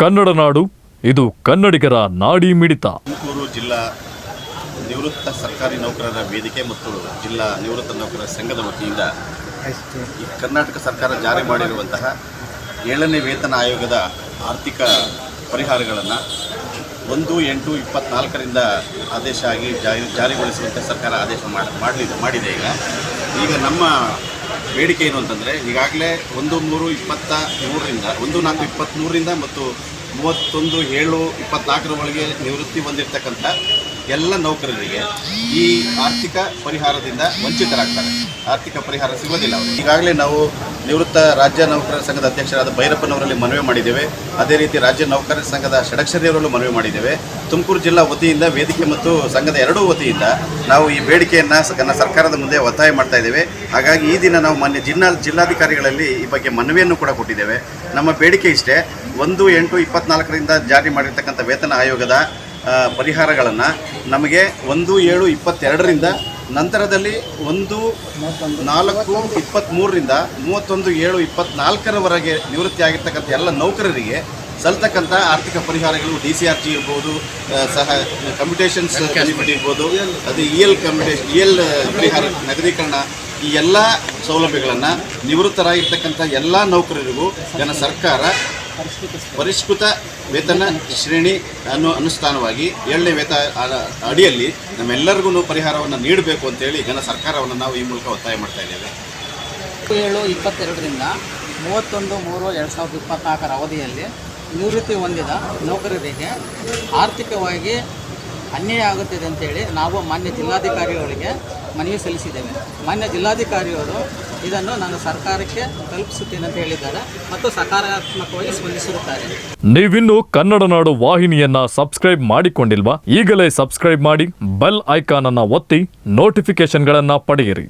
ಕನ್ನಡ ನಾಡು, ಇದು ಕನ್ನಡಿಗರ ನಾಡಿ ಮಿಡಿತ. ತುಮಕೂರು ಜಿಲ್ಲಾ ನಿವೃತ್ತ ಸರ್ಕಾರಿ ನೌಕರರ ವೇದಿಕೆ ಮತ್ತು ಜಿಲ್ಲಾ ನಿವೃತ್ತ ನೌಕರರ ಸಂಘದ ವತಿಯಿಂದ ಈ ಕರ್ನಾಟಕ ಸರ್ಕಾರ ಜಾರಿ ಮಾಡಿರುವಂತಹ ಏಳನೇ ವೇತನ ಆಯೋಗದ ಆರ್ಥಿಕ ಪರಿಹಾರಗಳನ್ನು ಒಂದು ಎಂಟು ಇಪ್ಪತ್ನಾಲ್ಕರಿಂದ ಆದೇಶ ಆಗಿ ಜಾರಿ ಜಾರಿಗೊಳಿಸುವಂತೆ ಸರ್ಕಾರ ಆದೇಶ ಮಾಡಿ ಮಾಡಲಿದೆ ಮಾಡಿದೆ ಈಗ. ಈಗ ನಮ್ಮ ಬೇಡಿಕೆ ಏನು ಅಂತಂದರೆ, ಈಗಾಗಲೇ ಒಂದು ಮೂರು ಇಪ್ಪತ್ತ ಮೂರರಿಂದ, ಒಂದು ನಾಲ್ಕು ಇಪ್ಪತ್ತ್ಮೂರರಿಂದ ಮತ್ತು ಮೂವತ್ತೊಂದು ಏಳು ಇಪ್ಪತ್ನಾಲ್ಕರ ಒಳಗೆ ನಿವೃತ್ತಿ ಹೊಂದಿರತಕ್ಕಂಥ ಎಲ್ಲ ನೌಕರರಿಗೆ ಈ ಆರ್ಥಿಕ ಪರಿಹಾರದಿಂದ ವಂಚಿತರಾಗ್ತಾರೆ. ಆರ್ಥಿಕ ಪರಿಹಾರ ಸಿಗೋದಿಲ್ಲ ಅವರು ಈಗಾಗಲೇ ನಾವು ನಿವೃತ್ತ ರಾಜ್ಯ ನೌಕರರ ಸಂಘದ ಅಧ್ಯಕ್ಷರಾದ ಭೈರಪ್ಪನವರಲ್ಲಿ ಮನವಿ ಮಾಡಿದ್ದೇವೆ. ಅದೇ ರೀತಿ ರಾಜ್ಯ ನೌಕರರ ಸಂಘದ ಷಡಕ್ಷರಿಯವರಲ್ಲೂ ಮನವಿ ಮಾಡಿದ್ದೇವೆ. ತುಮಕೂರು ಜಿಲ್ಲಾ ವತಿಯಿಂದ ವೇದಿಕೆ ಮತ್ತು ಸಂಘದ ಎರಡೂ ವತಿಯಿಂದ ನಾವು ಈ ಬೇಡಿಕೆಯನ್ನು ಸರ್ಕಾರದ ಮುಂದೆ ಒತ್ತಾಯ ಮಾಡ್ತಾ ಇದ್ದೇವೆ. ಹಾಗಾಗಿ ಈ ದಿನ ನಾವು ಮೊನ್ನೆ ಜಿಲ್ಲಾ ಜಿಲ್ಲಾಧಿಕಾರಿಗಳಲ್ಲಿ ಈ ಬಗ್ಗೆ ಮನವಿಯನ್ನು ಕೂಡ ಕೊಟ್ಟಿದ್ದೇವೆ. ನಮ್ಮ ಬೇಡಿಕೆ ಇಷ್ಟೇ. ಒಂದು ಎಂಟು ಇಪ್ಪತ್ನಾಲ್ಕರಿಂದ ಜಾರಿ ಮಾಡಿರ್ತಕ್ಕಂಥ ವೇತನ ಆಯೋಗದ ಪರಿಹಾರಗಳನ್ನು ನಮಗೆ ಒಂದು ಏಳು ಇಪ್ಪತ್ತೆರಡರಿಂದ ನಂತರದಲ್ಲಿ ಒಂದು ನಾಲ್ಕು ಇಪ್ಪತ್ತ್ಮೂರರಿಂದ ಮೂವತ್ತೊಂದು ಏಳು ಇಪ್ಪತ್ತ್ನಾಲ್ಕರವರೆಗೆ ನಿವೃತ್ತಿ ಆಗಿರ್ತಕ್ಕಂಥ ಎಲ್ಲ ನೌಕರರಿಗೆ ಸಲ್ತಕ್ಕಂಥ ಆರ್ಥಿಕ ಪರಿಹಾರಗಳು ಡಿ ಸಿ ಆರ್ ಜಿ ಇರ್ಬೋದು ಸಹ ಕಂಪ್ಯೂಟೇಷನ್ಸ್ ಬೆನಿಫಿಟ್ ಇರ್ಬೋದು ಅದು E L computation E L ಪರಿಹಾರ ನಗದೀಕರಣ ಈ ಎಲ್ಲ ಸೌಲಭ್ಯಗಳನ್ನು ನಿವೃತ್ತರಾಗಿರ್ತಕ್ಕಂಥ ಎಲ್ಲ ನೌಕರರಿಗೂ ಜನ ಸರ್ಕಾರ ಪರಿಷ್ಕೃತ ವೇತನ ಶ್ರೇಣಿ ಅನ್ನು ಅನುಷ್ಠಾನವಾಗಿ ಏಳನೇ ವೇತ ಅಡಿಯಲ್ಲಿ ನಮ್ಮೆಲ್ಲರಿಗೂ ಪರಿಹಾರವನ್ನು ನೀಡಬೇಕು ಅಂತೇಳಿ ಜನ ಸರ್ಕಾರವನ್ನು ನಾವು ಈ ಮೂಲಕ ಒತ್ತಾಯ ಮಾಡ್ತಾ ಇದ್ದೇವೆ. ಏಳು ಇಪ್ಪತ್ತೆರಡರಿಂದ ಮೂವತ್ತೊಂದು ಮೂರು ಎರಡು ಸಾವಿರದ ಇಪ್ಪತ್ನಾಲ್ಕರ ಅವಧಿಯಲ್ಲಿ ನಿವೃತ್ತಿ ಹೊಂದಿದ ನೌಕರರಿಗೆ ಆರ್ಥಿಕವಾಗಿ ಅನ್ಯಾಯ ಆಗುತ್ತಿದೆ ಅಂತೇಳಿ ನಾವು ಮಾನ್ಯ ಜಿಲ್ಲಾಧಿಕಾರಿಗಳಿಗೆ ಮನವಿ ಸಲ್ಲಿಸಿದ್ದೇವೆ. ಮಾನ್ಯ ಜಿಲ್ಲಾಧಿಕಾರಿಯವರು ಇದನ್ನು ನಾನು ಸರ್ಕಾರಕ್ಕೆ ತಲುಪಿಸುತ್ತೇನೆ ಅಂತ ಹೇಳಿದ್ದಾರೆ ಮತ್ತು ಸಕಾರಾತ್ಮಕವಾಗಿ ಸ್ಪಂದಿಸಿರುತ್ತಾರೆ. ನೀವಿನ್ನು ಕನ್ನಡ ನಾಡು ವಾಹಿನಿಯನ್ನ ಸಬ್ಸ್ಕ್ರೈಬ್ ಮಾಡಿಕೊಂಡಿಲ್ವಾ ಈಗಲೇ ಸಬ್ಸ್ಕ್ರೈಬ್ ಮಾಡಿ ಬೆಲ್ ಐಕಾನ್ ಅನ್ನ ಒತ್ತಿ ನೋಟಿಫಿಕೇಶನ್ಗಳನ್ನ ಪಡೆಯಿರಿ.